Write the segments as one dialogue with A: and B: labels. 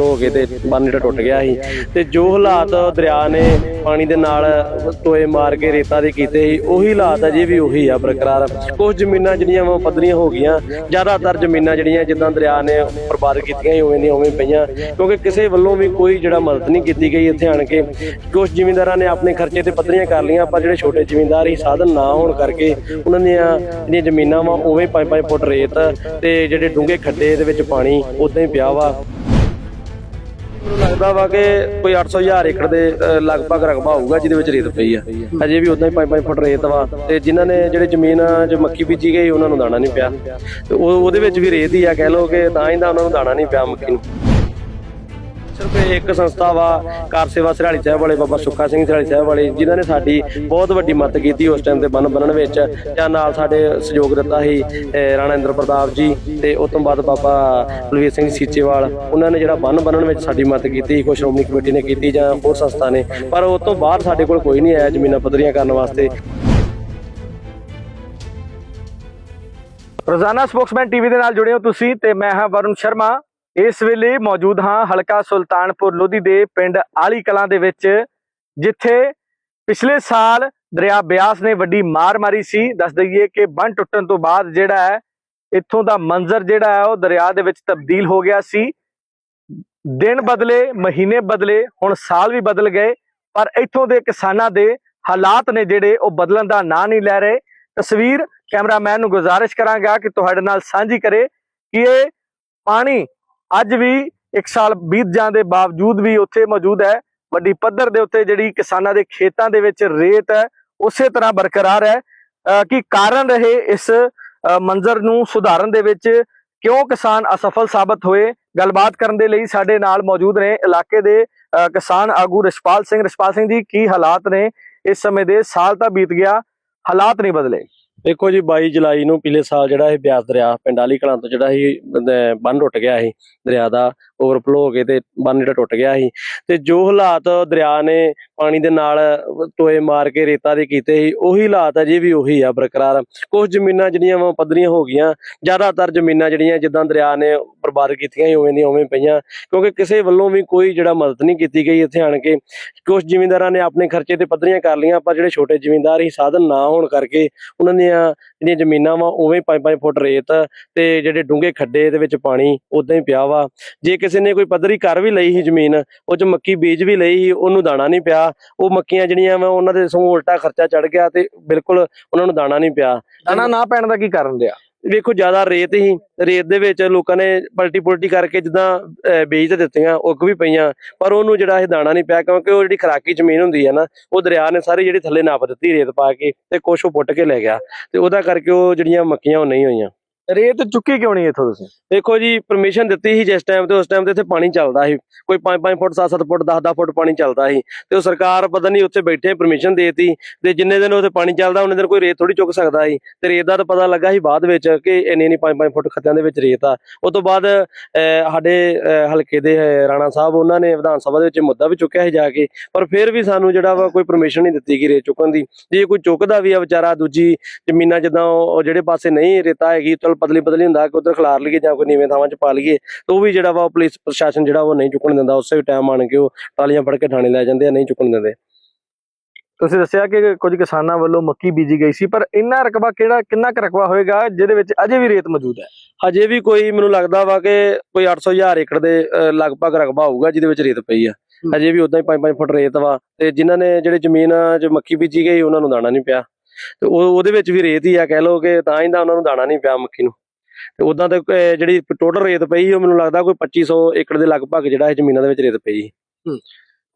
A: ਹੋ ਗਏ ਤੇ ਬੰਨ ਜਿਹੜਾ ਟੁੱਟ ਗਿਆ ਸੀ। ਤੇ ਜੋ ਹਾਲਾਤ ਦਰਿਆ ਨੇ ਪਾਣੀ ਦੇ ਨਾਲ ਟੋਏ ਮਾਰ ਕੇ ਰੇਤਾ ਦੇ ਕੀਤੇ ਸੀ, ਉਹੀ ਹਾਲਾਤ ਅਜੇ ਵੀ ਉਹੀ ਆ ਬਰਕਰਾਰ। ਕੁਝ ਜ਼ਮੀਨਾਂ ਜਿਹੜੀਆਂ ਵਾ ਪੱਧਰੀਆਂ ਹੋ ਗਈਆਂ। ਜ਼ਿਆਦਾਤਰ ਜ਼ਮੀਨਾਂ ਜਿਹੜੀਆਂ ਜਿੱਦਾਂ ਦਰਿਆ ਨੇ ਬਰਬਾਦ ਕੀਤੀਆਂ ਸੀ, ਉਵੇਂ ਦੀਆਂ ਉਵੇਂ ਪਈਆਂ। ਕਿਉਂਕਿ ਕਿਸੇ ਵੱਲੋਂ ਵੀ ਕੋਈ ਜਿਹੜਾ ਮਦਦ ਨਹੀਂ ਕੀਤੀ ਗਈ ਇੱਥੇ ਆਣ ਕੇ। ਕੁਝ ਜ਼ਿਮੀਂਦਾਰਾਂ ਨੇ ਆਪਣੇ ਖਰਚੇ ਤੇ ਪੱਧਰੀਆਂ ਕਰ ਲਈਆਂ, ਪਰ ਜਿਹੜੇ ਛੋਟੇ ਜ਼ਿਮੀਂਦਾਰ ਹੀ ਸਾਧਨ ਨਾ ਹੋਣ ਕਰਕੇ ਉਹਨਾਂ ਦੀਆਂ ਜਿਹੜੀਆਂ ਜ਼ਮੀਨਾਂ ਵਾ, ਉਵੇਂ 5-5 ਫੁੱਟ ਰੇਤ ਤੇ ਜਿਹੜੇ ਡੂੰਘੇ ਖੱਡੇ ਦੇ ਵਿੱਚ ਪਾਣੀ ਉਦਾਂ ਹੀ ਪਿਆ ਵਾ। ਮੈਨੂੰ ਲੱਗਦਾ ਵਾ ਕਿ ਕੋਈ 800 ਹਜ਼ਾਰ ਏਕੜ ਦੇ ਲਗਭਗ ਰਕਬਾ ਹੋਊਗਾ ਜਿਹਦੇ ਵਿੱਚ ਰੇਤ ਪਈ ਆ। ਅਜੇ ਵੀ ਉਦਾਂ ਹੀ 5-5 ਫੁੱਟ ਰੇਤ ਵਾ ਤੇ ਜਿਨ੍ਹਾਂ ਨੇ ਜਿਹੜੇ ਜ਼ਮੀਨ 'ਚ ਮੱਕੀ ਬੀਜੀ ਗਈ, ਉਹਨਾਂ ਨੂੰ ਦਾਣਾ ਨਹੀਂ ਪਿਆ। ਤੇ ਉਹਦੇ ਵਿੱਚ ਵੀ ਰੇਤ ਹੀ ਆ, ਕਹਿ ਲਓ ਕਿ ਤਾਂ ਹੀ ਤਾਂ ਉਹਨਾਂ ਨੂੰ ਦਾਣਾ ਨਹੀਂ ਪਿਆ ਮੱਕੀ ਨੂੰ। ਸਿਰਫ ਇੱਕ ਸੰਸਥਾ ਵਾ, ਕਾਰ ਸੇਵਾ ਸਰਾਲੀ ਸਾਹਿਬ ਵਾਲੇ ਬਾਬਾ ਸੁੱਖਾ ਸਿੰਘ ਸਰਾਲੀ ਸਾਹਿਬ ਵਾਲੇ, ਜਿਨ੍ਹਾਂ ਨੇ ਸਾਡੀ ਬਹੁਤ ਵੱਡੀ ਮਦਦ ਕੀਤੀ ਉਸ ਟਾਈਮ ਤੇ ਬੰਨ ਬੰਨਣ ਵਿੱਚ। ਜਾਂ ਨਾਲ ਸਾਡੇ ਸਹਿਯੋਗ ਦਿੱਤਾ ਸੀ ਰਾਣਾ ਇੰਦਰ ਪ੍ਰਤਾਪ ਜੀ ਤੇ ਉਸ ਤੋਂ ਬਾਅਦ ਬਾਬਾ ਬਲਵੀਰ ਸਿੰਘ ਸੀਚੇਵਾਲ। ਉਹਨਾਂ ਨੇ ਜਿਹੜਾ ਬੰਨ ਬੰਨਣ ਵਿੱਚ ਸਾਡੀ ਮਦਦ ਕੀਤੀ, ਕੋਈ ਸ਼੍ਰੋਮਣੀ ਕਮੇਟੀ ਨੇ ਕੀਤੀ ਜਾਂ ਹੋਰ ਸੰਸਥਾ ਨੇ। ਪਰ ਉਸ ਤੋਂ ਬਾਅਦ ਸਾਡੇ ਕੋਲ ਕੋਈ ਨਹੀਂ ਆਇਆ ਜ਼ਮੀਨਾਂ ਪੱਧਰੀਆਂ ਕਰਨ ਵਾਸਤੇ।
B: ਰੋਜ਼ਾਨਾ ਸਪੋਕਸਮੈਨ ਟੀਵੀ ਦੇ ਨਾਲ ਜੁੜੇ ਹੋ ਤੁਸੀਂ ਤੇ ਮੈਂ ਹਾਂ ਵਰੁਣ ਸ਼ਰਮਾ। ਇਸ ਵੇਲੇ ਮੌਜੂਦ ਹਾਂ ਹਲਕਾ ਸੁਲਤਾਨਪੁਰ ਲੋਧੀ ਦੇ ਪਿੰਡ ਆਲੀ ਕਲਾਂ ਦੇ ਵਿੱਚ, ਜਿੱਥੇ ਪਿਛਲੇ ਸਾਲ ਦਰਿਆ ਬਿਆਸ ਨੇ ਵੱਡੀ ਮਾਰ ਮਾਰੀ ਸੀ। ਦੱਸ ਦਈਏ ਕਿ ਬੰਨ ਟੁੱਟਣ ਤੋਂ ਬਾਅਦ ਜਿਹੜਾ ਹੈ, ਇੱਥੋਂ ਦਾ ਮੰਜ਼ਰ ਜਿਹੜਾ ਹੈ, ਉਹ ਦਰਿਆ ਦੇ ਵਿੱਚ ਤਬਦੀਲ ਹੋ ਗਿਆ ਸੀ। ਦਿਨ ਬਦਲੇ, ਮਹੀਨੇ ਬਦਲੇ, ਹੁਣ ਸਾਲ ਵੀ ਬਦਲ ਗਏ, ਪਰ ਇੱਥੋਂ ਦੇ ਕਿਸਾਨਾਂ ਦੇ ਹਾਲਾਤ ਨੇ ਜਿਹੜੇ, ਉਹ ਬਦਲਣ ਦਾ ਨਾਂ ਨਹੀਂ ਲੈ ਰਹੇ। ਤਸਵੀਰ ਕੈਮਰਾਮੈਨ ਨੂੰ ਗੁਜ਼ਾਰਿਸ਼ ਕਰਾਂਗਾ ਕਿ ਤੁਹਾਡੇ ਨਾਲ ਸਾਂਝੀ ਕਰੇ ਕਿ ਇਹ ਪਾਣੀ ਅੱਜ ਵੀ ਇੱਕ ਸਾਲ ਬੀਤ ਜਾਣ ਦੇ ਬਾਵਜੂਦ ਵੀ ਉੱਥੇ ਮੌਜੂਦ ਹੈ। ਵੱਡੀ ਪੱਧਰ ਦੇ ਉੱਤੇ ਜਿਹੜੀ ਕਿਸਾਨਾਂ ਦੇ ਖੇਤਾਂ ਦੇ ਵਿੱਚ ਰੇਤ ਹੈ, ਉਸੇ ਤਰ੍ਹਾਂ ਬਰਕਰਾਰ ਹੈ। ਅਹ ਕੀ ਕਾਰਨ ਰਹੇ ਇਸ ਮੰਜ਼ਰ ਨੂੰ ਸੁਧਾਰਨ ਦੇ ਵਿੱਚ? ਕਿਉਂ ਕਿਸਾਨ ਅਸਫਲ ਸਾਬਤ ਹੋਏ? ਗੱਲਬਾਤ ਕਰਨ ਦੇ ਲਈ ਸਾਡੇ ਨਾਲ ਮੌਜੂਦ ਨੇ ਇਲਾਕੇ ਦੇ ਕਿਸਾਨ ਆਗੂ ਰਿਸ਼ਪਾਲ ਸਿੰਘ। ਰਸਪਾਲ ਸਿੰਘ ਜੀ, ਕੀ ਹਾਲਾਤ ਨੇ? ਇਸ ਸਮੇਂ ਦੇ ਸਾਲ ਤਾਂ ਬੀਤ ਗਿਆ, ਹਾਲਾਤ ਨਹੀਂ ਬਦਲੇ।
A: ਦੇਖੋ ਜੀ 22 ਜੁਲਾਈ ਨੂੰ ਪਿਛਲੇ ਸਾਲ ਜਿਹੜਾ ਇਹ ਬਿਆਸ ਦਰਿਆ ਪਿੰਡਾਲੀ ਕਲਾਂ ਤੋਂ ਜਿਹੜਾ ਸੀ ਬੰਨ ਟੁੱਟ ਗਿਆ ਸੀ ਦਰਿਆ ਦਾ ਓਵਰਫਲੋ ਹੋ ਕੇ ਤੇ ਬੰਨ ਜਿਹੜਾ ਟੁੱਟ ਗਿਆ ਸੀ। ਤੇ ਜੋ ਹਾਲਾਤ ਦਰਿਆ ਨੇ ਪਾਣੀ ਦੇ ਨਾਲ ਟੋਏ ਮਾਰ ਕੇ ਰੇਤਾ ਦੇ ਕੀਤੇ ਸੀ, ਉਹੀ ਹਾਲਾਤ ਅਜੇ ਵੀ ਉਹੀ ਆ ਬਰਕਰਾਰ। ਕੁਝ ਜ਼ਮੀਨਾਂ ਜਿਹੜੀਆਂ ਵਾ ਪੱਧਰੀਆਂ ਹੋ ਗਈਆਂ। ਜ਼ਿਆਦਾਤਰ ਜ਼ਮੀਨਾਂ ਜਿਹੜੀਆਂ ਜਿੱਦਾਂ ਦਰਿਆ ਨੇ ਬਰਬਾਦ ਕੀਤੀਆਂ ਉਵੇਂ ਦੀਆਂ ਉਵੇਂ ਪਈਆਂ। ਕਿਉਂਕਿ ਕਿਸੇ ਵੱਲੋਂ ਵੀ ਕੋਈ ਜਿਹੜਾ ਮਦਦ ਨਹੀਂ ਕੀਤੀ ਗਈ ਇੱਥੇ ਆਣ ਕੇ। ਕੁਝ ਜ਼ਿਮੀਂਦਾਰਾਂ ਨੇ ਆਪਣੇ ਖਰਚੇ ਤੇ ਪੱਧਰੀਆਂ ਕਰ ਲਈਆਂ, ਪਰ ਜਿਹੜੇ ਛੋਟੇ ਜ਼ਿਮੀਂਦਾਰ ਸੀ, ਸਾਧਨ ਨਾ ਹੋਣ ਕਰਕੇ ਉਹਨਾਂ ਦੀਆਂ ਜਿਹੜੀਆਂ ਜ਼ਮੀਨਾਂ ਵਾ, ਉਵੇਂ 5-5 ਫੁੱਟ ਰੇਤ ਤੇ ਜਿਹੜੇ ਡੂੰਘੇ ਖੱਡੇ ਦੇ ਵਿੱਚ ਪਾਣੀ ਉਦਾਂ ਹੀ ਪਿਆ ਵਾ। ਜੇ ਕਿਸੇ ਨੇ ਕੋਈ ਪੱਧਰੀ ਕਰ ਵੀ ਲਈ ਸੀ ਜ਼ਮੀਨ ਉਹ ਚ ਮੱਕੀ ਬੀਜ ਵੀ ਲਈ ਸੀ ਉਹਨੂੰ ਦਾਣਾ ਨਹੀਂ ਪਿਆ। ਉਹ ਮੱਕੀਆਂ ਜਿਹੜੀਆਂ ਵਾ ਉਹਨਾਂ ਦੇ ਸਗੋਂ ਉਲਟਾ ਖਰਚਾ ਚੜ ਗਿਆ ਤੇ ਬਿਲਕੁਲ ਉਹਨਾਂ ਨੂੰ ਦਾਣਾ ਨਹੀਂ ਪਿਆ।
B: ਦਾਣਾ ਨਾ ਪੈਣ ਦਾ ਕੀ ਕਾਰਨ ਰਿਹਾ?
A: ਵੇਖੋ ਜ਼ਿਆਦਾ ਰੇਤ ਹੀ ਰੇਤ ਦੇ ਵਿੱਚ ਲੋਕਾਂ ਨੇ ਪਲਟੀ ਪੁਲਟੀ ਕਰਕੇ ਜਿੱਦਾਂ ਬੀਜ ਤੇ ਦਿੱਤੀਆਂ ਉੱਗ ਵੀ ਪਈਆਂ ਪਰ ਉਹਨੂੰ ਜਿਹੜਾ ਇਹ ਦਾਣਾ ਨਹੀਂ ਪਿਆ ਕਿਉਂਕਿ ਉਹ ਜਿਹੜੀ ਖਰਾਕੀ ਜ਼ਮੀਨ ਹੁੰਦੀ ਹੈ ਨਾ ਉਹ ਦਰਿਆ ਨੇ ਸਾਰੀ ਜਿਹੜੀ ਥੱਲੇ ਨਾਪ ਦਿੱਤੀ ਰੇਤ ਪਾ ਕੇ ਤੇ ਕੁਛ ਉਹ ਪੁੱਟ ਕੇ ਲੈ ਗਿਆ। ਤੇ ਉਹਦਾ ਕਰਕੇ ਉਹ ਜਿਹੜੀਆਂ ਮੱਕੀਆਂ ਉਹ ਨਹੀਂ ਹੋਈਆਂ।
B: ਰੇਤ ਚੁੱਕੀ ਕਿਉਂ ਨਹੀਂ ਇੱਥੋਂ ਤੁਸੀਂ?
A: ਦੇਖੋ ਜੀ ਪਰਮਿਸ਼ਨ ਦਿੱਤੀ ਸੀ ਜਿਸ ਟਾਈਮ ਤੇ ਉਸ ਟਾਈਮ ਤੇ ਇੱਥੇ ਪਾਣੀ ਚੱਲਦਾ ਸੀ। ਕੋਈ 5-5 ਫੁੱਟ 7-7 ਫੁੱਟ 10-10 ਫੁੱਟ ਪਾਣੀ ਚੱਲਦਾ ਸੀ। ਤੇ ਉਹ ਸਰਕਾਰ ਪਤਾ ਨਹੀਂ ਉੱਥੇ ਬੈਠੇ ਪਰਮਿਸ਼ਨ ਦੇਤੀ। ਤੇ ਜਿੰਨੇ ਦਿਨ ਉੱਥੇ ਪਾਣੀ ਚੱਲਦਾ ਉਹਨੇ ਦਿਨ ਕੋਈ ਰੇਤ ਥੋੜੀ ਚੁੱਕ ਸਕਦਾ ਸੀ। ਤੇ ਰੇਤ ਦਾ ਤਾਂ ਪਤਾ ਲੱਗਾ ਸੀ ਬਾਅਦ ਵਿੱਚ ਕਿ ਇੰਨੀ ਇੰਨੀ 5-5 ਫੁੱਟ ਖੱਤਿਆਂ ਦੇ ਵਿੱਚ ਰੇਤ ਆ। ਉਸ ਤੋਂ ਬਾਅਦ ਅਹ, ਸਾਡੇ ਹਲਕੇ ਦੇ ਰਾਣਾ ਸਾਹਿਬ ਉਹਨਾਂ ਨੇ ਵਿਧਾਨ ਸਭਾ ਦੇ ਵਿੱਚ ਮੁੱਦਾ ਵੀ ਚੁੱਕਿਆ ਸੀ ਜਾ ਕੇ। ਪਰ ਫਿਰ ਵੀ ਸਾਨੂੰ ਜਿਹੜਾ ਵਾ ਕੋਈ ਪਰਮਿਸ਼ਨ ਨਹੀਂ ਦਿੱਤੀ ਗਈ ਰੇਤ ਚੁੱਕਣ ਦੀ। ਜੇ ਕੋਈ ਚੁੱਕਦਾ ਵੀ ਆ ਵਿਚਾਰਾ ਦੂਜੀ ਜ਼ਮੀਨਾਂ ਜਿੱਦਾਂ ਉਹ ਉਹ ਜਿਹੜੇ ਪਾਸੇ ਨਹੀਂ ਰੇਤਾ ਹੈਗੀ ਚਲ ਪਤਲੀ ਪਤਲੀ ਹੁੰਦਾ ਕਿ ਉਧਰ ਖਿਲਾਰ ਲਈਏ ਜਾਂ ਕੋਈ ਨੀਵੇਂ ਥਾਵਾਂ 'ਚ ਪਾ ਲਈਏ ਤੇ ਉਹ ਵੀ ਜਿਹੜਾ ਵਾ ਪੁਲਿਸ ਪ੍ਰਸ਼ਾਸਨ ਜਿਹੜਾ ਉਹ ਨਹੀਂ ਚੁੱਕਣ ਦਿੰਦਾ ਉਸੇ ਟਾਈਮ ਆਣ ਕੇ ਉਹ ਟਾਲੀਆਂ ਫੜ ਕੇ ਥਾਣੇ ਲੈ ਜਾਂਦੇ ਆ ਨਹੀਂ ਚੁੱਕਣ ਦਿੰਦੇ।
B: ਤੁਸੀਂ ਦੱਸਿਆ ਕਿ ਕੁਝ ਕਿਸਾਨਾਂ ਵੱਲੋਂ ਮੱਕੀ ਬੀਜੀ ਗਈ ਸੀ ਪਰ ਇੰਨਾ ਰਕਬਾ ਕਿਹੜਾ ਕਿੰਨਾ ਕੁ ਰਕਬਾ ਹੋਏਗਾ ਜਿਹਦੇ ਵਿੱਚ ਅਜੇ ਵੀ ਰੇਤ ਮੌਜੂਦ ਹੈ?
A: ਹਜੇ ਵੀ ਕੋਈ ਮੈਨੂੰ ਲੱਗਦਾ ਵਾ ਕਿ ਕੋਈ 800 ਹਜ਼ਾਰ ਏਕੜ ਦੇ ਲਗਭਗ ਰਕਬਾ ਹੋਊਗਾ ਜਿਹਦੇ ਵਿੱਚ ਰੇਤ ਪਈ ਆ। ਹਜੇ ਵੀ ਉਦਾਂ ਹੀ 5-5 ਫੁੱਟ ਰੇਤ ਵਾ ਤੇ ਜਿਨ੍ਹਾਂ ਨੇ ਜਿਹੜੇ ਜ਼ਮੀਨ 'ਚ ਮੱਕੀ ਬੀਜੀ ਗਈ ਉਹਨਾਂ ਨੂੰ ਦਾਣਾ ਨਹੀਂ ਪਿਆ। ਤੇ ਉਹ ਉਹਦੇ ਵਿੱਚ ਵੀ ਰੇਤ ਹੀ ਆ ਕਹਿ ਕਿ ਤਾਂ ਹੀ ਉਹਨਾਂ ਨੂੰ ਦਾਣਾ ਨਹੀਂ ਪਿਆ ਮੱਕੀ ਨੂੰ। ਤੇ ਉਦਾਂ ਤੇ ਜਿਹੜੀ ਟੋਟਲ ਰੇਤ ਪਈ ਉਹ ਮੈਨੂੰ ਲੱਗਦਾ ਕੋਈ 2500 ਏਕੜ ਦੇ ਲਗਭਗ ਜਿਹੜਾ ਇਹ ਜ਼ਮੀਨਾਂ ਦੇ ਵਿੱਚ ਰੇਤ ਪਈ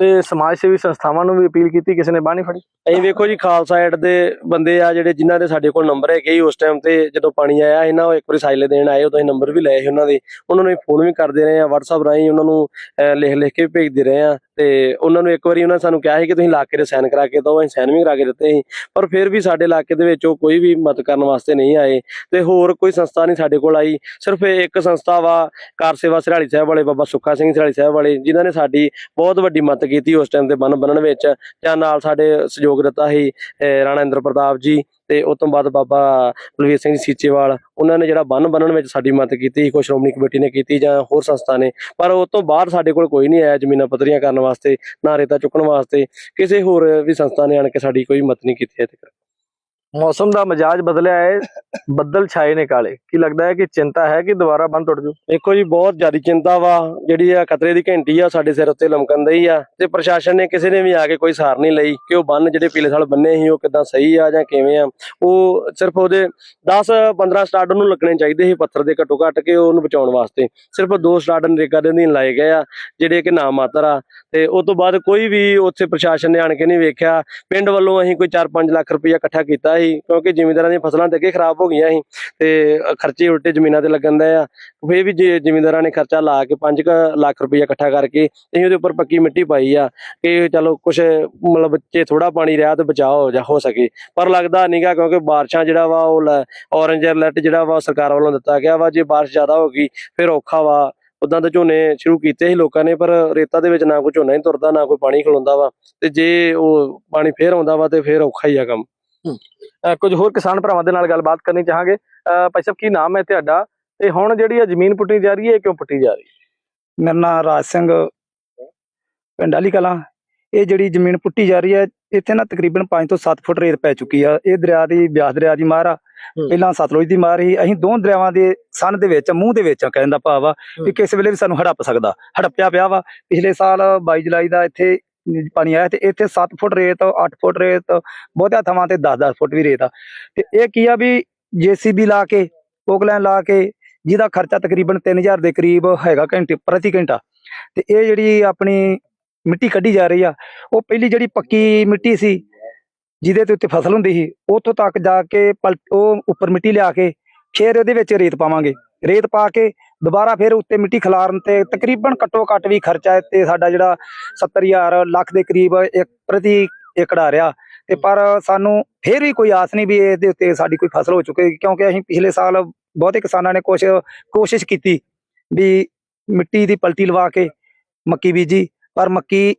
B: ਤੇ ਸਮਾਜ ਸੇਵੀ ਸੰਸਥਾਵਾਂ ਨੂੰ ਵੀ ਅਪੀਲ ਕੀਤੀ ਕਿਸੇ ਨੇ ਬਾਹ ਨਹੀਂ ਫੜੀ?
A: ਅਸੀਂ ਵੇਖੋ ਜੀ ਖਾਲਸਾ ਏਡ ਦੇ ਬੰਦੇ ਆ ਜਿਹੜੇ ਜਿਨ੍ਹਾਂ ਦੇ ਸਾਡੇ ਕੋਲ ਨੰਬਰ ਹੈਗੇ ਉਸ ਟਾਈਮ ਤੇ ਜਦੋਂ ਪਾਣੀ ਆਇਆ ਇਹਨਾਂ ਉਹ ਇੱਕ ਵਾਰੀ ਸਾਈਲੇ ਦੇਣ ਆਏ ਉਦੋਂ ਅਸੀਂ ਨੰਬਰ ਵੀ ਲਏ ਸੀ ਉਹਨਾਂ ਦੇ। ਉਹਨਾਂ ਨੂੰ ਫੋਨ ਵੀ ਕਰਦੇ ਰਹੇ ਆ WhatsApp ਰਾਹੀਂ ਉਹਨਾਂ ਨੂੰ ਲਿਖ ਲਿਖ ਕੇ ਭੇਜਦੇ ਰਹੇ ਆ ਤੇ ਉਹਨਾਂ ਨੂੰ ਇੱਕ ਵਾਰੀ ਉਹਨਾਂ ਨੇ ਸਾਨੂੰ ਕਿਹਾ ਸੀ ਕਿ ਤੁਸੀਂ ਇਲਾਕੇ ਦੇ ਸਾਈਨ ਕਰਾ ਕੇ ਦਿਓ, ਅਸੀਂ ਸਾਈਨ ਵੀ ਕਰਾ ਕੇ ਦਿੱਤੇ ਸੀ। ਪਰ ਫਿਰ ਵੀ ਸਾਡੇ ਇਲਾਕੇ ਦੇ ਵਿੱਚ ਉਹ ਕੋਈ ਵੀ ਮਦਦ ਕਰਨ ਵਾਸਤੇ ਨਹੀਂ ਆਏ ਤੇ ਹੋਰ ਕੋਈ ਸੰਸਥਾ ਨਹੀਂ ਸਾਡੇ ਕੋਲ ਆਈ। ਸਿਰਫ ਇੱਕ ਸੰਸਥਾ ਵਾ, ਕਾਰ ਸੇਵਾ ਸਿਰਾਲੀ ਸਾਹਿਬ ਵਾਲੇ, ਬਾਬਾ ਸੁੱਖਾ ਸਿੰਘ ਸਿਰਾਲੀ ਸਾਹਿਬ ਵਾਲੇ, ਜਿਨ੍ਹਾਂ ਨੇ ਸਾਡੀ ਬਹੁਤ ਵੱਡੀ ਮਦਦ ਕੀਤੀ ਉਸ ਟਾਈਮ ਤੇ ਬੰਨ ਬੰਨਣ ਵਿੱਚ। ਜਾਂ ਨਾਲ ਸਾਡੇ ਸਹਿਯੋਗ ਦਿੱਤਾ ਸੀ ਰਾਣਾ ਇੰਦਰ ਪ੍ਰਤਾਪ ਜੀ ਤੇ ਉਸ ਤੋਂ ਬਾਅਦ ਬਾਬਾ ਬਲਵੀਰ ਸਿੰਘ ਸੀਚੇਵਾਲ, ਉਹਨਾਂ ਨੇ ਜਿਹੜਾ ਬੰਨ ਬੰਨਣ ਵਿੱਚ ਸਾਡੀ ਮਦਦ ਕੀਤੀ ਕੋਈ ਸ਼੍ਰੋਮਣੀ ਕਮੇਟੀ ਨੇ ਕੀਤੀ ਜਾਂ ਹੋਰ ਸੰਸਥਾ ਨੇ, ਪਰ ਉਸ ਤੋਂ ਬਾਅਦ ਸਾਡੇ ਕੋਲ ਕੋਈ ਨਹੀਂ ਆਇਆ ਜ਼ਮੀਨਾਂ ਪੱਧਰੀਆਂ ਕਰਨ ਵਾਸਤੇ ਨਾ ਰੇਤਾ ਚੁੱਕਣ ਵਾਸਤੇ, ਕਿਸੇ ਹੋਰ ਵੀ ਸੰਸਥਾ ਨੇ ਆਣ ਕੇ ਸਾਡੀ ਕੋਈ ਮਦਦ ਨਹੀਂ ਕੀਤੀ ਹੈ ਤੱਕ।
B: ਮੌਸਮ ਦਾ ਮਜ਼ਾਜ ਬਦਲਿਆ ਹੈ, ਬੱਦਲ ਛਾਏ ਨੇ ਕਾਲੇ। ਕੀ ਲੱਗਦਾ ਹੈ ਕਿ ਚਿੰਤਾ ਹੈ ਕਿ ਦੁਬਾਰਾ ਬੰਦ ਟੁੱਟ ਜੂ
A: ਦੇਖੋ ਜੀ, ਬਹੁਤ ਜ਼ਿਆਦਾ ਚਿੰਤਾ ਵਾ, ਜਿਹੜੀ ਆ ਖਤਰੇ ਦੀ ਘੰਟੀ ਆ ਸਾਡੇ ਸਿਰ ਉੱਤੇ ਲਮਕਣ ਦਈ ਆ ਤੇ ਪ੍ਰਸ਼ਾਸਨ ਨੇ ਕਿਸੇ ਨੇ ਵੀ ਆ ਕੇ ਕੋਈ ਸਾਰ ਨਹੀਂ ਲਈ ਕਿ ਉਹ ਬੰਨ ਜਿਹੜੇ ਪਿਛਲੇ ਸਾਲ ਬੰਨੇ ਸੀ, ਉਹ ਕਿਦਾਂ ਸਹੀ ਆ ਜਾਂ ਕਿਵੇਂ ਆ। ਉਹ ਸਿਰਫ ਉਹਦੇ 10 15 ਸਟਾਰਟ ਉਹਨੂੰ ਲੱਗਣੇ ਚਾਹੀਦੇ ਸੀ ਪੱਥਰ ਦੇ ਘੱਟੋ ਘੱਟ ਕੇ ਉਹਨੂੰ ਬਚਾਉਣ ਵਾਸਤੇ। ਸਿਰਫ ਦੋ ਸਟਾਰਟ ਨਰੇਗਾ ਦੇ ਅਧੀਨ ਲਾਏ ਗਏ ਆ, ਜਿਹੜੇ ਕਿ ਨਾਮ ਮਾਤਰ ਆ। ਤੇ ਉਸ ਤੋਂ ਬਾਅਦ ਕੋਈ ਵੀ ਉੱਥੇ ਪ੍ਰਸ਼ਾਸਨ ਨੇ ਆਣ ਕੇ ਨਹੀਂ ਵੇਖਿਆ। ਪਿੰਡ ਵੱਲੋਂ ਅਸੀਂ ਕੋਈ 4-5 ਲੱਖ ਰੁਪਈਆ ਇਕੱਠਾ ਕੀਤਾ ਸੀ, ਕਿਉਂਕਿ ਜ਼ਿਮੀਂਦਾਰਾਂ ਦੀਆਂ ਫਸਲਾਂ ਤੇ ਅੱਗੇ ਖਰਾਬ ਹੋ ਗਈਆਂ ਸੀ ਤੇ ਖਰਚੇ ਉਲਟੇ ਜ਼ਮੀਨਾਂ ਤੇ ਲੱਗਣ ਦੇ ਆ। ਫੇਰ ਵੀ ਜੇ ਜ਼ਿਮੀਂਦਾਰਾਂ ਨੇ ਖਰਚਾ ਲਾ ਕੇ 5 ਲੱਖ ਰੁਪਈਆ ਇਕੱਠਾ ਕਰਕੇ ਅਸੀਂ ਉਹਦੇ ਉੱਪਰ ਪੱਕੀ ਮਿੱਟੀ ਪਾਈ ਆ ਕਿ ਚਲੋ ਕੁਝ ਮਤਲਬ ਬੱਚੇ ਥੋੜਾ ਪਾਣੀ ਰਿਹਾ ਤੇ ਬਚਾਅ ਹੋ ਹੋ ਸਕੇ। ਪਰ ਲੱਗਦਾ ਨਹੀਂਗਾ ਕਿਉਂਕਿ ਬਾਰਿਸ਼ਾਂ ਜਿਹੜਾ ਵਾ ਉਹ ਔਰੇਂਜ ਅਲਰਟ ਜਿਹੜਾ ਵਾ ਸਰਕਾਰ ਵੱਲੋਂ ਦਿੱਤਾ ਗਿਆ ਵਾ। ਜੇ ਬਾਰਿਸ਼ ਜ਼ਿਆਦਾ ਹੋ ਗਈ ਫਿਰ ਔਖਾ ਵਾ। ਉਦਾਂ ਤਾਂ ਝੋਨੇ ਸ਼ੁਰੂ ਕੀਤੇ ਸੀ ਲੋਕਾਂ ਨੇ, ਪਰ ਰੇਤਾ ਦੇ ਵਿੱਚ ਨਾ ਕੋਈ ਝੋਨਾ ਹੀ ਤੁਰਦਾ, ਨਾ ਕੋਈ ਪਾਣੀ ਖਲੋਂਦਾ ਵਾ। ਤੇ ਜੇ ਉਹ ਪਾਣੀ ਫੇਰ ਆਉਂਦਾ ਵਾ ਤੇ ਫੇਰ ਔਖਾ ਹੀ ਆ ਕੰਮ।
B: ਕੁਝ ਹੋਰ ਕਿਸਾਨ ਭਰਾਵਾਂ ਦੇ ਨਾਲ ਗੱਲਬਾਤ ਕਰਨੀ ਚਾਹਾਂਗੇ। ਭਾਈ ਸਾਹਿਬ ਕੀ ਨਾਮ ਹੈ ਤੁਹਾਡਾ? ਤੇ ਹੁਣ ਜਿਹੜੀ ਇਹ ਜ਼ਮੀਨ ਪੁੱਟੀ ਜਾ ਰਹੀ ਹੈ ਇਹ ਕਿਉਂ ਪੁੱਟੀ ਜਾ ਰਹੀ ਹੈ?
C: ਮੇਰਾ ਨਾਮ ਰਾਜ ਸਿੰਘ ਪਿੰਡ ਅਲੀ ਕਲਾਂ। ਇਹ ਜਿਹੜੀ ਜ਼ਮੀਨ ਪੁੱਟੀ ਜਾ ਰਹੀ ਹੈ ਇੱਥੇ ਨਾ ਤਕਰੀਬਨ 5 ਤੋਂ 7 ਫੁੱਟ ਰੇਤ ਪੈ ਚੁੱਕੀ ਆ। ਇਹ ਦਰਿਆ ਦੀ ਬਿਆਸ ਦਰਿਆ ਦੀ ਮਾਰ ਆ। ਪਹਿਲਾਂ ਸਤਲੁਜ ਦੀ ਮਾਰ ਸੀ। ਅਸੀਂ ਦੋ ਦਰਿਆਵਾਂ ਦੇ ਸੰਨ ਦੇ ਵਿੱਚ ਮੂੰਹ ਦੇ ਵਿੱਚ ਆ, ਕਹਿਣ ਦਾ ਭਾਵ ਆ ਕਿ ਕਿਸੇ ਵੇਲੇ ਵੀ ਸਾਨੂੰ ਹੜੱਪ ਸਕਦਾ। ਹੜੱਪਿਆ ਪਿਆ ਵਾ। ਪਿਛਲੇ ਸਾਲ 22 ਜੁਲਾਈ ਦਾ ਇੱਥੇ ਪਾਣੀ ਆਇਆ ਤੇ ਇੱਥੇ 7 ਫੁੱਟ ਰੇਤ 8 ਫੁੱਟ ਰੇਤ, ਬਹੁਤਿਆਂ ਥਾਵਾਂ ਤੇ 10-10 ਫੁੱਟ ਵੀ ਰੇਤ ਆ। ਤੇ ਇਹ ਕੀ ਆ ਵੀ ਜੀਸੀਬੀ ਲਾ ਕੇ, ਪੋਗਲੈਨ ਲਾ ਕੇ, ਜਿਹਦਾ ਖਰਚਾ ਤਕਰੀਬਨ 3000 ਦੇ ਕਰੀਬ ਹੈਗਾ ਘੰਟੇ, ਪ੍ਰਤੀ ਘੰਟਾ। ਤੇ ਇਹ ਜਿਹੜੀ ਆਪਣੀ ਮਿੱਟੀ ਕੱਢੀ ਜਾ ਰਹੀ ਆ, ਉਹ ਪਹਿਲੀ ਜਿਹੜੀ ਪੱਕੀ ਮਿੱਟੀ ਸੀ, ਜਿਹਦੇ ਤੇ ਉੱਤੇ ਫਸਲ ਹੁੰਦੀ ਸੀ, ਉੱਥੋਂ ਤੱਕ ਜਾ ਕੇ ਪਲ- ਉਹ ਉੱਪਰ ਮਿੱਟੀ ਲਿਆ ਕੇ, ਫੇਰ ਉਹਦੇ ਵਿੱਚ ਰੇਤ ਪਾਵਾਂਗੇ। ਰੇਤ ਪਾ ਕੇ ਦੁਬਾਰਾ ਫਿਰ ਉੱਤੇ ਮਿੱਟੀ ਖਿਲਾਰਨ ਤੇ ਤਕਰੀਬਨ ਘੱਟੋ ਘੱਟ ਵੀ ਖਰਚਾ ਤੇ ਸਾਡਾ ਜਿਹੜਾ 70000 ਲੱਖ ਦੇ ਕਰੀਬ ਇੱਕ ਪ੍ਰਤੀ ਏਕੜ ਆ ਰਿਹਾ। ਤੇ ਪਰ ਸਾਨੂੰ ਫਿਰ ਵੀ ਕੋਈ ਆਸ ਨਹੀਂ ਵੀ ਇਹਦੇ ਉੱਤੇ ਸਾਡੀ ਕੋਈ ਫਸਲ ਹੋ ਚੁੱਕੀ ਕਿਉਂਕਿ ਅਸੀਂ ਪਿਛਲੇ ਸਾਲ ਬਹੁਤੇ ਕਿਸਾਨਾਂ ਨੇ ਕੁਛ ਕੋਸ਼ਿਸ਼ ਕੀਤੀ ਵੀ ਮਿੱਟੀ ਦੀ ਪਲਟੀ ਲਵਾ ਕੇ ਮੱਕੀ ਬੀਜੀ ਪਰ ਮੱਕੀ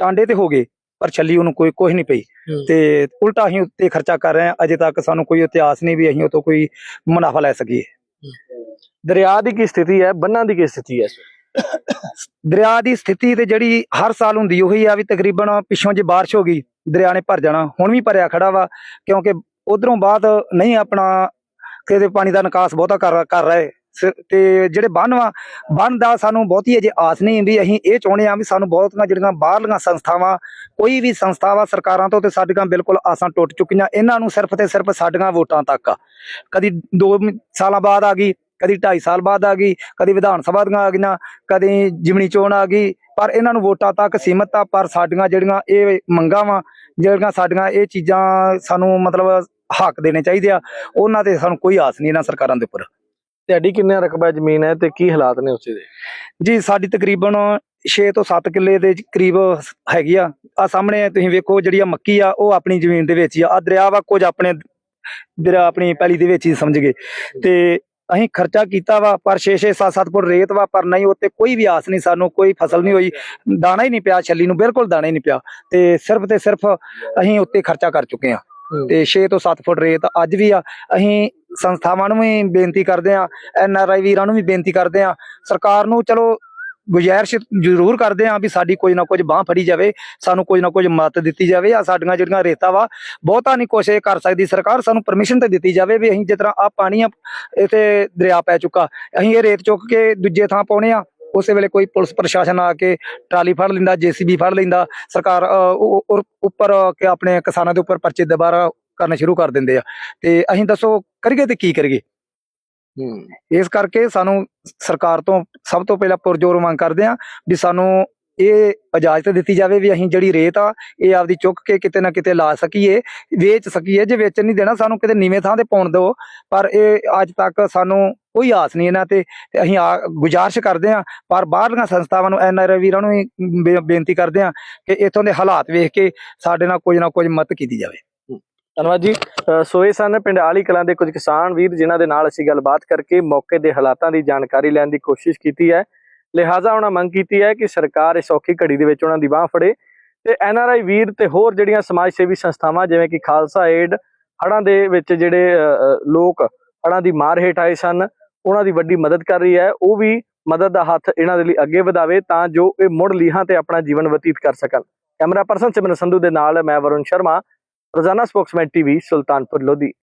C: ਟਾਂਡੇ ਤੇ ਹੋ ਗਏ ਪਰ ਛੱਲੀ ਉਹਨੂੰ ਕੋਈ ਕੁਝ ਨਹੀਂ ਪਈ। ਤੇ ਉਲਟਾ ਅਸੀਂ ਉੱਤੇ ਖਰਚਾ ਕਰ ਰਹੇ ਹਾਂ ਅਜੇ ਤੱਕ ਸਾਨੂੰ ਕੋਈ ਇਤਿਹਾਸ ਨਹੀਂ ਵੀ ਅਸੀਂ ਉਹ ਤੋਂ ਕੋਈ ਮੁਨਾਫਾ ਲੈ ਸਕੀਏ।
B: ਦਰਿਆ ਦੀ ਕੀ ਸਥਿਤੀ ਹੈ? ਬੰਨਾਂ ਦੀ ਕੀ ਸਥਿਤੀ ਹੈ
C: ਦਰਿਆ ਦੀ ਸਥਿਤੀ ਤੇ ਜਿਹੜੀ ਹਰ ਸਾਲ ਹੁੰਦੀ ਉਹੀ ਆ ਵੀ ਤਕਰੀਬਨ ਪਿੱਛੋਂ ਜੇ ਬਾਰਿਸ਼ ਹੋ ਗਈ, ਦਰਿਆ ਨੇ ਭਰ ਜਾਣਾ, ਹੁਣ ਵੀ ਭਰਿਆ ਖੜਾ ਵਾ, ਕਿਉਂਕਿ ਉਧਰੋਂ ਬਾਅਦ ਨਹੀਂ ਆਪਣਾ ਕਿਤੇ ਪਾਣੀ ਦਾ ਨਿਕਾਸ ਬਹੁਤਾ ਕਰ ਕਰ ਰਹੇ। ਤੇ ਜਿਹੜੇ ਬੰਨ ਵਾ, ਬੰਨ ਦਾ ਸਾਨੂੰ ਬਹੁਤੀ ਅਜੇ ਆਸ ਨਹੀਂ ਵੀ ਅਸੀਂ ਇਹ ਚਾਹੁੰਦੇ ਆ ਵੀ ਸਾਨੂੰ ਬਹੁਤੀਆਂ ਜਿਹੜੀਆਂ ਬਾਹਰਲੀਆਂ ਸੰਸਥਾਵਾਂ, ਕੋਈ ਵੀ ਸੰਸਥਾਵਾਂ ਸਰਕਾਰਾਂ ਤੋਂ ਤੇ ਸਾਡੀਆਂ ਬਿਲਕੁਲ ਆਸਾਂ ਟੁੱਟ ਚੁੱਕੀਆਂ। ਇਹਨਾਂ ਨੂੰ ਸਿਰਫ ਤੇ ਸਿਰਫ ਸਾਡੀਆਂ ਵੋਟਾਂ ਤੱਕ ਆ। ਕਦੀ 2 ਸਾਲਾਂ ਬਾਅਦ ਆ ਗਈ, ਕਦੀ 2.5 ਸਾਲ ਬਾਅਦ ਆ ਗਈ, ਕਦੀ ਵਿਧਾਨ ਸਭਾ ਦੀਆਂ ਆ ਗਈਆਂ, ਕਦੀ ਜਿਮਣੀ ਚੋਣ ਆ ਗਈ। ਪਰ ਇਹਨਾਂ ਨੂੰ ਵੋਟਾਂ ਤੱਕ ਸੀਮਤ ਆ, ਪਰ ਸਾਡੀਆਂ ਜਿਹੜੀਆਂ ਇਹ ਮੰਗਾਂ ਵਾ, ਜਿਹੜੀਆਂ ਸਾਡੀਆਂ ਇਹ ਚੀਜ਼ਾਂ ਸਾਨੂੰ ਮਤਲਬ ਹੱਕ ਦੇਣੇ ਚਾਹੀਦੇ ਆ, ਉਹਨਾਂ ਤੇ ਸਾਨੂੰ ਕੋਈ ਆਸ ਨਹੀਂ ਇਹਨਾਂ ਸਰਕਾਰਾਂ ਦੇ ਉੱਪਰ।
B: ਤੁਹਾਡੀ ਕਿੰਨਾ ਰਕਬਾ ਜ਼ਮੀਨ ਹੈ ਤੇ ਕੀ ਹਾਲਾਤ ਨੇ ਉਸੇ ਦੇ?
C: ਜੀ ਸਾਡੀ ਤਕਰੀਬਨ 6 ਤੋਂ 7 ਕਿੱਲੇ ਦੇ ਕਰੀਬ ਹੈਗੀ ਆ। ਆ ਸਾਹਮਣੇ ਤੁਸੀਂ ਵੇਖੋ ਜਿਹੜੀ ਆ ਮੱਕੀ ਆ ਉਹ ਆਪਣੀ ਜ਼ਮੀਨ ਦੇ ਵਿੱਚ ਆ। ਆ ਦਰਿਆ ਵਾ ਕੁਝ ਆਪਣੇ ਦਰਿਆ ਆਪਣੀ ਪੈਲੀ ਦੇ ਵਿੱਚ ਹੀ ਸਮਝ ਗਏ। ਤੇ ਅਸੀਂ ਖਰਚਾ ਕੀਤਾ ਵਾ ਪਰ 6 6 7 7 ਫੁੱਟ ਰੇਤ ਵਾ ਪਰ ਨਹੀਂ ਉੱਤੇ ਕੋਈ ਵੀ ਆਸ ਨਹੀਂ ਸਾਨੂੰ ਕੋਈ ਫਸਲ ਨਹੀਂ ਹੋਈ। ਦਾਣਾ ਹੀ ਨਹੀਂ ਪਿਆ ਛੱਲੀ ਨੂੰ ਬਿਲਕੁਲ ਦਾਣਾ ਹੀ ਨਹੀਂ ਪਿਆ। ਤੇ ਸਿਰਫ ਤੇ ਸਿਰਫ ਅਸੀਂ ਉੱਤੇ ਖਰਚਾ ਕਰ ਚੁੱਕੇ ਆ। ਤੇ 6 ਤੋਂ 7 ਫੁੱਟ ਰੇਤ ਅੱਜ ਵੀ ਆ। ਅਸੀਂ ਸੰਸਥਾਵਾਂ ਨੂੰ ਵੀ ਬੇਨਤੀ ਕਰਦੇ ਆ ਐਨ ਆਰ ਆਈ ਵੀਰਾਂ ਨੂੰ ਵੀ ਬੇਨਤੀ ਕਰਦੇ ਆ ਸਰਕਾਰ ਨੂੰ ਚਲੋ ਗੁਜ਼ਾਰਿਸ਼ ਜ਼ਰੂਰ ਕਰਦੇ ਆ ਵੀ ਸਾਡੀ ਕੁਝ ਨਾ ਕੁਝ ਬਾਹ ਫੜੀ ਜਾਵੇ, ਸਾਨੂੰ ਕੋਈ ਨਾ ਕੁਝ ਮਦਦ ਦਿੱਤੀ ਜਾਵੇ ਆ ਸਾਡੀਆਂ ਜਿਹੜੀਆਂ ਰੇਤਾ ਵਾ, ਬਹੁਤਾ ਨਹੀਂ ਕੁਛ ਇਹ ਕਰ ਸਕਦੀ ਸਰਕਾਰ, ਸਾਨੂੰ ਪਰਮਿਸ਼ਨ ਤੇ ਦਿੱਤੀ ਜਾਵੇ ਵੀ ਅਸੀਂ ਜਿਸ ਤਰ੍ਹਾਂ ਆ ਪਾਣੀ ਆ, ਇੱਥੇ ਦਰਿਆ ਪੈ ਚੁੱਕਾ, ਅਸੀਂ ਇਹ ਰੇਤ ਚੁੱਕ ਕੇ ਦੂਜੇ ਥਾਂ ਪਾਉਣੇ ਆ, ਉਸੇ ਵੇਲੇ ਕੋਈ ਪੁਲਿਸ ਪ੍ਰਸ਼ਾਸਨ ਆ ਕੇ ਟਰਾਲੀ ਫੜ ਲੈਂਦਾ, ਜੀਸੀਬੀ ਫੜ ਲੈਂਦਾ, ਸਰਕਾਰ ਉੱਪਰ ਕਿ ਆਪਣੇ ਕਿਸਾਨਾਂ ਦੇ ਉੱਪਰ ਪਰਚੇ ਦੁਬਾਰਾ ਕਰਨੇ ਸ਼ੁਰੂ ਕਰ ਦਿੰਦੇ ਆ। ਤੇ ਅਸੀਂ ਦੱਸੋ ਕਰੀਏ ਤੇ ਕੀ ਕਰੀਏ? ਇਸ ਕਰਕੇ ਸਾਨੂੰ ਸਰਕਾਰ ਤੋਂ ਸਭ ਤੋਂ ਪਹਿਲਾਂ ਪੁਰਜੋਰ ਮੰਗ ਕਰਦੇ ਆ ਵੀ ਸਾਨੂੰ ਇਹ ਇਜਾਜ਼ਤ ਦਿੱਤੀ ਜਾਵੇ ਵੀ ਅਸੀਂ ਜਿਹੜੀ ਰੇਤ ਆ ਇਹ ਆਪਦੀ ਚੁੱਕ ਕੇ ਕਿਤੇ ਨਾ ਕਿਤੇ ਲਾ ਸਕੀਏ ਵੇਚ ਸਕੀਏ ਜੇ ਵੇਚਣ ਨਹੀਂ ਦੇਣਾ ਸਾਨੂੰ ਕਿਤੇ ਨੀਵੇਂ ਥਾਂ ਤੇ ਪਾਉਣ ਦਿਓ। ਪਰ ਇਹ ਅੱਜ ਤੱਕ ਸਾਨੂੰ ਕੋਈ ਆਸ ਨਹੀਂ ਇਹਨਾਂ ਤੇ ਅਸੀਂ ਆ ਗੁਜ਼ਾਰਿਸ਼ ਕਰਦੇ ਆ ਪਰ ਬਾਹਰਲੀਆਂ ਸੰਸਥਾਵਾਂ ਨੂੰ ਐਨਆਰਆਈ ਵੀਰਾਂ ਨੂੰ ਵੀ ਬੇ- ਬੇਨਤੀ ਕਰਦੇ ਆ ਕਿ ਇੱਥੋਂ ਦੇ ਹਾਲਾਤ ਵੇਖ ਕੇ ਸਾਡੇ ਨਾਲ ਕੁਝ ਨਾ ਕੁਝ ਮਦਦ ਕੀਤੀ ਜਾਵੇ।
B: ਧੰਨਵਾਦ ਜੀ। ਅ, ਸੋ ਇਹ ਸਨ ਪਿੰਡ ਆਲੀ ਕਲਾਂ ਦੇ ਕੁਝ ਕਿਸਾਨ ਵੀਰ ਜਿਨ੍ਹਾਂ ਦੇ ਨਾਲ ਅਸੀਂ ਗੱਲਬਾਤ ਕਰਕੇ ਮੌਕੇ ਦੇ ਹਾਲਾਤਾਂ ਦੀ ਜਾਣਕਾਰੀ ਲੈਣ ਦੀ ਕੋਸ਼ਿਸ਼ ਕੀਤੀ ਹੈ। ਲਿਹਾਜ਼ਾ ਉਹਨਾਂ ਮੰਗ ਕੀਤੀ ਹੈ ਕਿ ਸਰਕਾਰ ਇਸ ਔਖੀ ਘੜੀ ਦੇ ਵਿੱਚ ਉਹਨਾਂ ਦੀ ਬਾਹ ਫੜੇ ਤੇ ਐਨ ਆਰ ਆਈ ਵੀਰ ਤੇ ਹੋਰ ਜਿਹੜੀਆਂ ਸਮਾਜ ਸੇਵੀ ਸੰਸਥਾਵਾਂ ਜਿਵੇਂ ਕਿ ਖਾਲਸਾ ਏਡ ਹੜ੍ਹਾਂ ਦੇ ਵਿੱਚ ਜਿਹੜੇ ਲੋਕ ਹੜ੍ਹਾਂ ਦੀ ਮਾਰ ਹੇਠ ਆਏ ਸਨ ਉਹਨਾਂ ਦੀ ਵੱਡੀ ਮਦਦ ਕਰ ਰਹੀ ਹੈ। ਉਹ ਵੀ ਮਦਦ ਦਾ ਹੱਥ ਇਹਨਾਂ ਦੇ ਲਈ ਅੱਗੇ ਵਧਾਵੇ ਤਾਂ ਜੋ ਇਹ ਮੁੜ ਲੀਹਾਂ ਤੇ ਆਪਣਾ ਜੀਵਨ ਬਤੀਤ ਕਰ ਸਕਣ। ਕੈਮਰਾ ਪਰਸਨ ਸਿਮਰਨ ਸੰਧੂ ਦੇ ਨਾਲ ਮੈਂ ਵਰੁਣ ਸ਼ਰਮਾ। ਰੋਜ਼ਾਨਾ ਸਪੋਕਸਮੈਨ ਟੀਵੀ ਸੁਲਤਾਨਪੁਰ ਲੋਧੀ।